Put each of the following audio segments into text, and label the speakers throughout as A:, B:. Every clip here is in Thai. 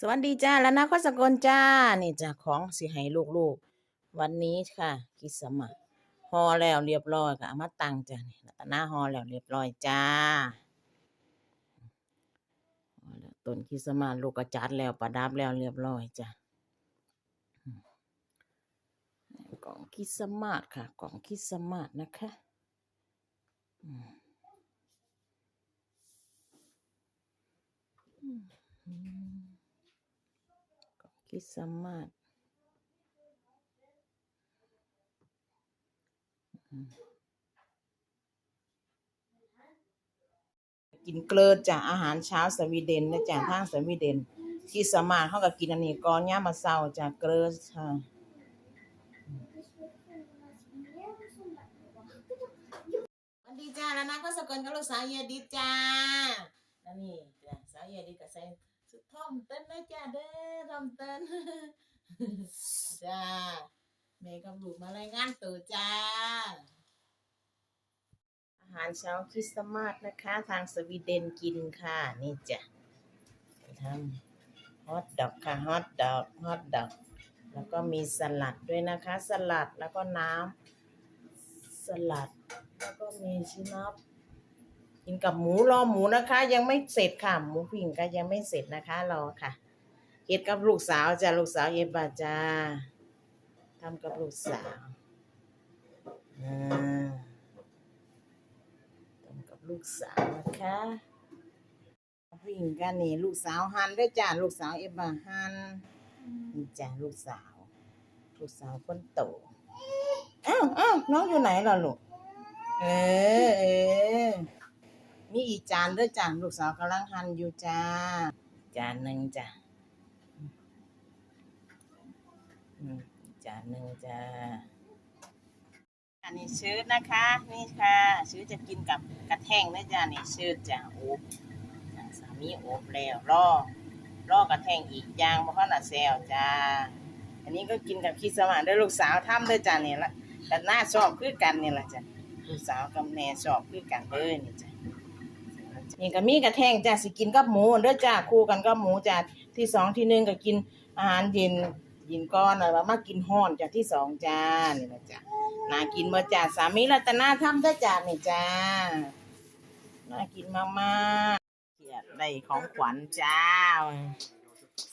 A: สวัสดีจ้าแล้วนะข้อสกลจ้า นี่จ้าของสิให้ลูกๆ วันนี้ค่ะกิสมาฮอแล้วเรียบร้อยค่ะเอามาตังจ้านี่แล้วก็หน้าฮอแล้วเรียบร้อยจ้าต้นคริสต์มาสลูกก็จัดแล้วประดับแล้วเรียบร้อยจ้ากล่องคริสต์มาสค่ะกล่องคริสต์มาสนะคะอืม คริสต์มาสอืมกินเกลือจ้ะอาหารเช้าสวีเดนนะจ้ะทางสวีเดนคริสต์มาสเขาก็กินอันนี้ก่อนย่ามมาเช้าจ้ะเกลือค่ะสวัสดีจ้าแล้วนะก็สกลกับลูกสาวเยดิจ้าแล้วนี่จ้ะสาวเยดิก็ใส่สุด ท่อมเต้นนะจ้าเด้อท่อมเต้นจ้าแม่กับลูกมารายงานตัวจ้า อาหารเช้าคริสต์มาสนะคะ ทางสวีเดนกินค่ะ นี่จ้ะทำฮอทดอกค่ะฮอทดอกฮอทดอกแล้วก็มีสลัดด้วยนะคะ สลัดแล้วก็น้ำสลัด แล้วก็มีชินับ กินกับหมูรอหมูนะคะ ยังไม่เสร็จค่ะหมูผิงก็ยังไม่เสร็จนะคะรอค่ะเฮ็ดกับลูกสาวจ้าลูกสาวเย็บบาจ้าทำกับลูกสาวทำกับลูกสาวนะคะผู้หญิงกันนี่ลูกสาวหันด้วยจ้าลูกสาวเอบบาหันนี่จ้าลูกสาว ลูกสาวคนโตอ้าวอ้าวน้องอยู่ไหนล่ะลูกเออเออ มีอีกจานด้วยจ้าลูกสาวกำลังหันอยู่จ้า จานหนึ่งจ้ะอืมจานหนึ่งจ้าอันนี้ชืดนะคะ นี่ค่ะ ชืดจะกินกับกระแท่งนะจ้านี่ชืดจ้าโอบจ้ะสามีโอบแล้วรอรอกระแท่งอีกอย่างบ่ขนาดแซวจ้า อันนี้ก็กินกับคิดสมานด้วยลูกสาวทำด้วยจ้านี่ละแต่หน้าชอบคือกันนี่ละจ้ะลูกสาวกับแม่ชอบคือกันเลยนี่จ้ะ นี่ก็มีกระแทงจ้าสิกินกับหมูเด้อจ้าคู่กันกับหมูจ้าที่สองที่หนึ่งก็กินอาหารเย็นกินก้อนอะไรมากินห้อนจ้ะที่สองจ้านนี่นะจ้ะน่ากินมื่จ้าสามีรัตนาทำได้จ้านี่จ้าน่ากินมากๆเกียรติได้ของขวัญจ้า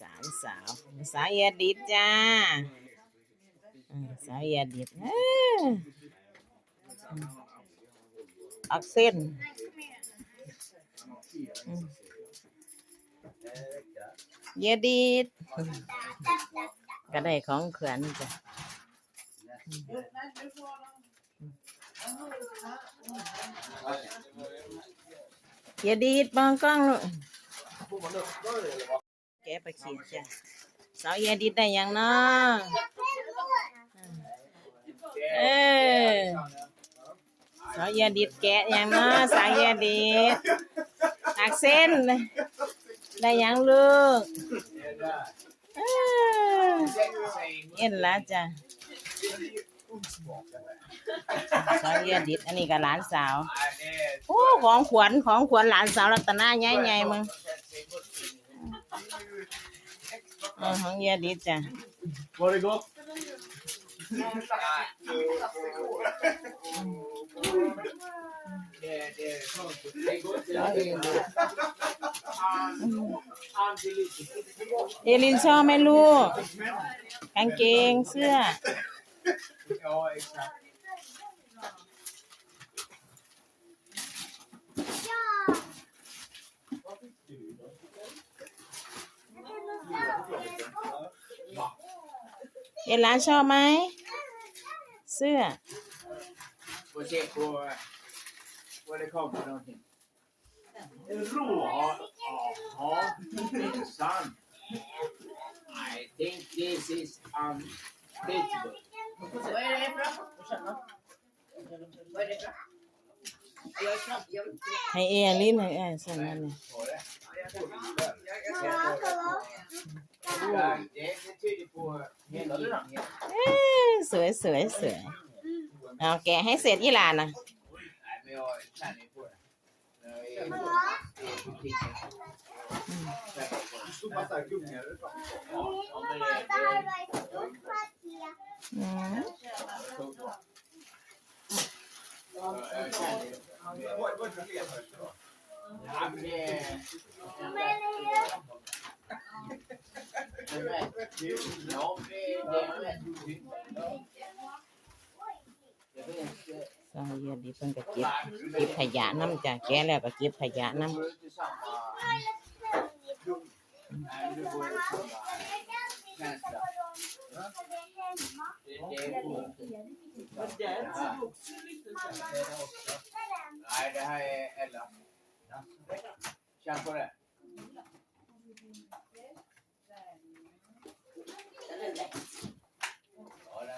A: สามสาวสาวเอียดิดจ้าสาวเอียดิดเอ๊อักเส้น เยดิดก็ได้ของเขื่อนจ้ะยาดีดมองกล้องลูกแกไปเขียนจ้ะสาวยาดีดได้ยังเนาะเออ สาวอย่าดีดแกะยังเนาะสาวอย่าดีดหักเส้น ได้ยังลูกเอ้อเอ็นละจ้ะสาวเยียดิดอันนี้ก็หลานสาว โอ้ของขวัญของขวัญหลานสาวรัตนาใหญ่ๆมึงเออของเยียดิดจ้ะ
B: Var det gott? Det, det är skönt. Det är gott.
A: สาว เอลินชอบไหมลูกกางเกงเสื้อ เอลานชอบไหม เสื้อ
B: Får se på vad det kommer för någonting. En rå? Jaha, intressant. I think this is unbeatable.
C: Vad är det för? Känna. Vad är det för? Jag är snabb. Jag vill
A: ให้เอลินให้เอใส่นั่นเลย
B: Var det?
C: jag är
A: เอาแกะให้เสร็จยี่หลานนะ
B: Nej, men
C: eh,
A: สาเยดีเพิ่นก็เก็บเก็บขยะน้ำจ้ะแกะแล้วก็เก็บขยะน้
C: Det går inte samma... Nej, det går inte samma känsla. Det, det är coolt. Nej, det här är Ella. Känn på det. Ja, den är lätt, men den är inte lika lätt. Nu innan ำ han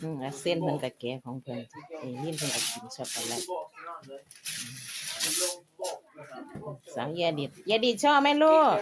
A: อืมแล้วเส้นเพิ่นก็แกะของเพิ่นเอลินเพิ่นก็กินช็อกโกแลตสาวเยดิดเยดิดชอบไหมลูก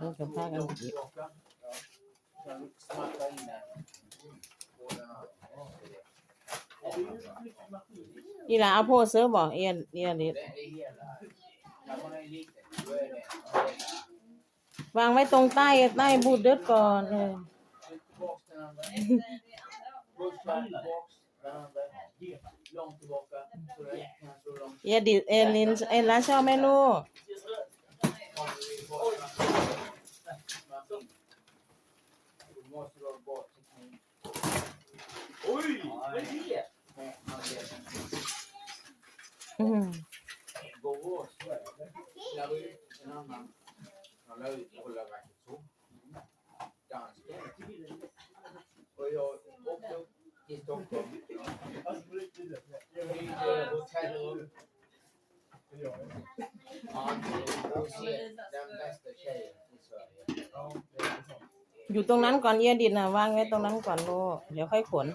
C: ต้
A: อ
C: งสัมภากันอีก
A: อีหลาเอาโพเซอร์บอกเอีย
C: นเอียนนิด
A: วางไว้ตรงใต้ใต้บูดเดิร์ก่อนเออ อย่าดิเอลินเอล่าชอบเม
C: นู
A: อืม
C: is doktor. 이제 모텔은 아,
A: อยู่ตรงนั้นก่อนเอียดินนะวางไว้ตรงนั้นก่อนลูกเดี๋ยวค่อยขน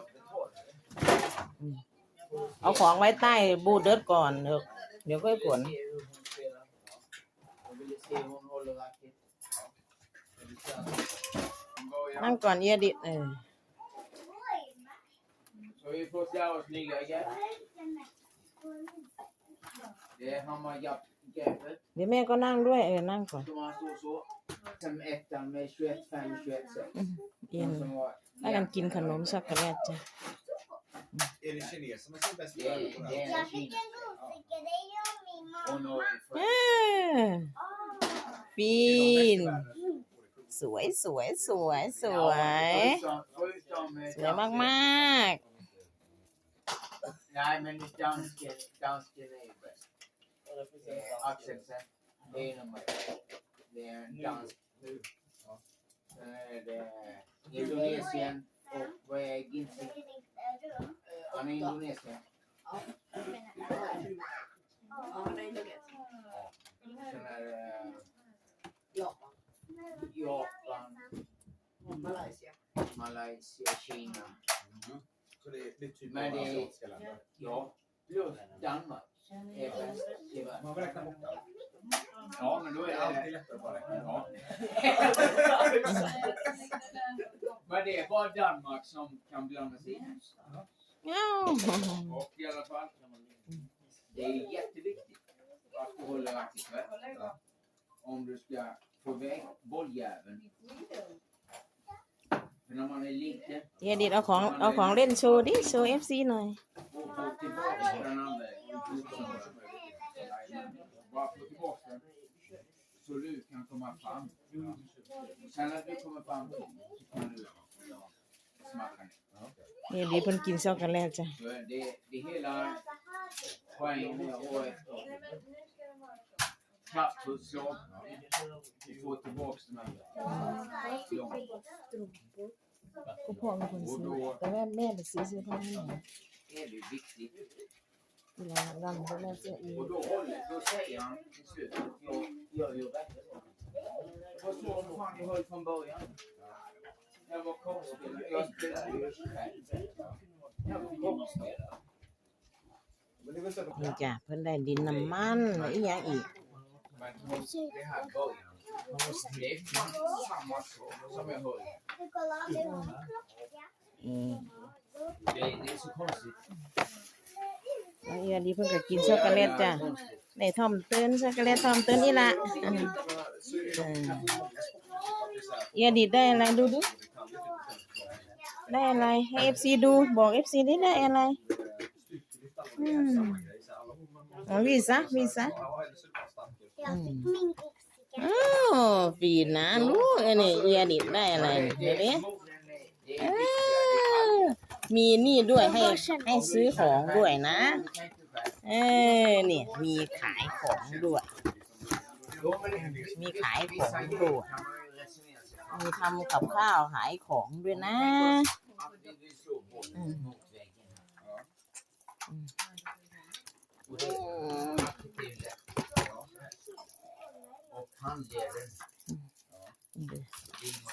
A: เอาของไว้ใต้บูเดิร์ดก่อนเดี๋ยวค่อยขน นั่งก่อนเอียดินเออ
C: Så vi får se oss ligga igen. Det är hammargreppet.
A: เดี๋ยวแม่ก็นั่งด้วยเออนั่งก่อน
C: Som man står så. Som ettan med 21, 5, 21, 6.
A: เอียน
C: Som var
A: ถ้ากันกินขนมช็อกโกแลตจ้ะ
B: Är det kineserna som är bäst på
C: Det är,
B: ögonen?
C: det är en fin. Hon har ju
A: เอ
C: fått
A: อปีน สวยสวยสวยสวย
C: Förutom- förutom, eh,
A: สวยมาก ม
C: dansken. า
A: ก
C: Nej, men dansken, dansken är ju bäst. Eh, Axelsen, det är nummer ett. Det är en dansk nu. Sen är det Indonesien och vad är Ginsi? Eh, Han är Indonesien. Sen är det
D: Japan,
C: Japan,
D: Malaysia.
C: Malaysia, Kina.
B: Så det Så det är typ
C: Men det är...
B: asiatiska länder.
C: Ja, plus Danmark. är bäst i världen.
B: Man får räkna bort allt.
C: Ja, men då är
B: Det
C: är
B: alltid lättare att bara räkna. Ja.
C: Men det är bara Danmark som kan blanda sig in. Och i alla fall, det är jätteviktigt att du håller aktivt rätt. Om du ska få iväg bolljäveln
A: เอียดิดเอาของเอาของเล่นโชว์ดิโชว์เอฟซีหน่อย
C: och få tillbaka den andra Bara få tillbaka den så du kan komma fram. Sen när du kommer fram så kan du smaken.
A: เยดิเพิ่นกินช็อกโกแลตจ้ะ
C: Så det, det hela poängen med att ha ett kraftpulsslag. Vi får tillbaks de här långt.
A: ก็พ่อเป็นคนซื้อแต่แม่แม่ไปซื้อเสื้อผ้าให้หน่อย
C: är det viktigt. Och då, håller, då säger han till slut att jag, jag gör verkligen så. Det var så som fan jag höll från början. Jag var korpspelare. Jag spelade ju själv. Jag var korpspelare.
A: นี่จ้ะเพิ่นได้ดินน้ำมันอีหยังอีก
C: Men det här början. Det är samma sak som jag höll.
A: อืม
C: Det, det är så konstigt.
A: แล้วเยดิเพิ่นก็กินช็อกโกแลตจ้ะได้ทอมเติ้นช็อกโกแลตทอมเติ้นนี่ล่ะอืมอืมเยดิได้อะไรดูดู ได้อะไรให้ FC ดูบอก FC ได้ได้อะไรอืมอ๋อวีซ่าวีซ่า อืมอ้าวฟีนะลูกอันนี้เอียดิได้อะไรเดี๋ยวนี้อ
C: är viktigare.
A: อมีนี่ด้วยให้ให้ซื้อของด้วยนะ เออเนี่ยมีขายของด้วย มีขายของด้วย มีทำกับข้าวขายของด้วยนะ
C: Han vill ju slå bort
A: Mm.
C: mot väggen här. Ja.
A: Mm.
C: Och det det är ju lätt. Ja. Och handleden.
A: นี่ดู
C: det är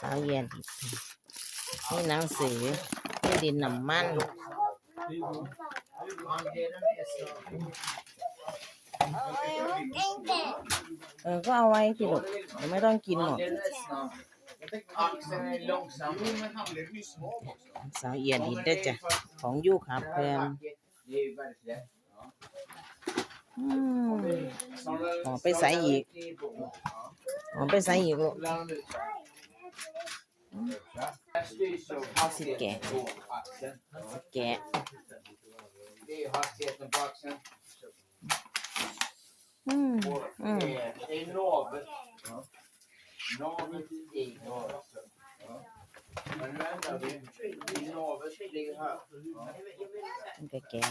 A: สาวเย็นนี่หนังสือนี่ดินน้ำมันเออก็เอาไว้ที่หลบไม่ต้องกินห
C: รอก
A: สาวเอียนอินได้จ้ะของยูครับเพื่อนอืม
C: Det är ju väldigt lätt. Ja.
A: อืม
C: Som-
A: Ja, ไปใส่อีก
C: som- Ja.
A: เอาไปใส่อีกลูก
C: Ibland ut. Här styrs av hastigheten på axeln.
A: แกะ
C: Det är hastigheten på axeln.
A: อืม
C: Och
A: อืม
C: det är, det är navet. Navet i navet. Ja. Men nu ändrar vi. I navet ligger här. Ja.
A: มันก็แกะ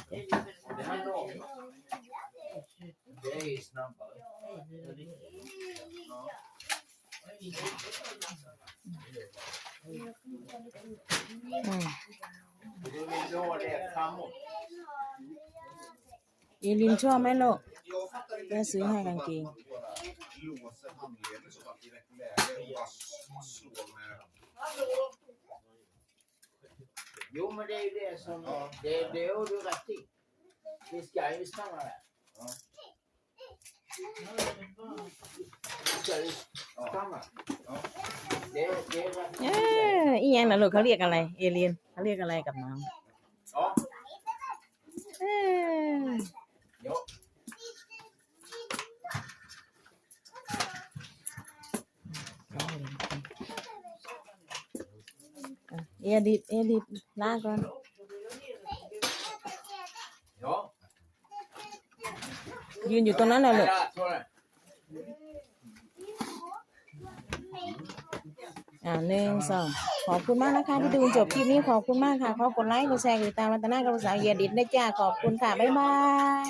A: จ้ะ
C: Och det här navet. Det är ju snabbare. Ja.
A: อืม
C: Och då vill du ha det framåt.
A: เยลินชอบไหมลูกแม่ซื้อให้กางเกง
E: låser handleden så att det räcker läge och bara slår med
C: Jo, men det är ju det som... Det, det har du rätt i. Vi ska ju stanna där. Ja. Vi ska ju stanna. Ja. Det, det är rätt.
A: เอออีหยังนะลูกเขาเรียกอะไร เอเลินเขาเรียกอะไรกับน้
C: Ja. ำ
A: เออ
C: Ja.
A: อะเอดิตเอดิตลาก่อน
C: Ja.
A: ยืนอยู่ตรงนั้นแหละลูกอ่าหนึ่งสองขอบคุณมากนะคะที่ดูจบคลิปนี้ขอบคุณมากค่ะขอกดไลค์กดแชร์กดติดตามรัตนากับภาษาเยดิตนะจ้าขอบคุณค่ะ บ๊ายบาย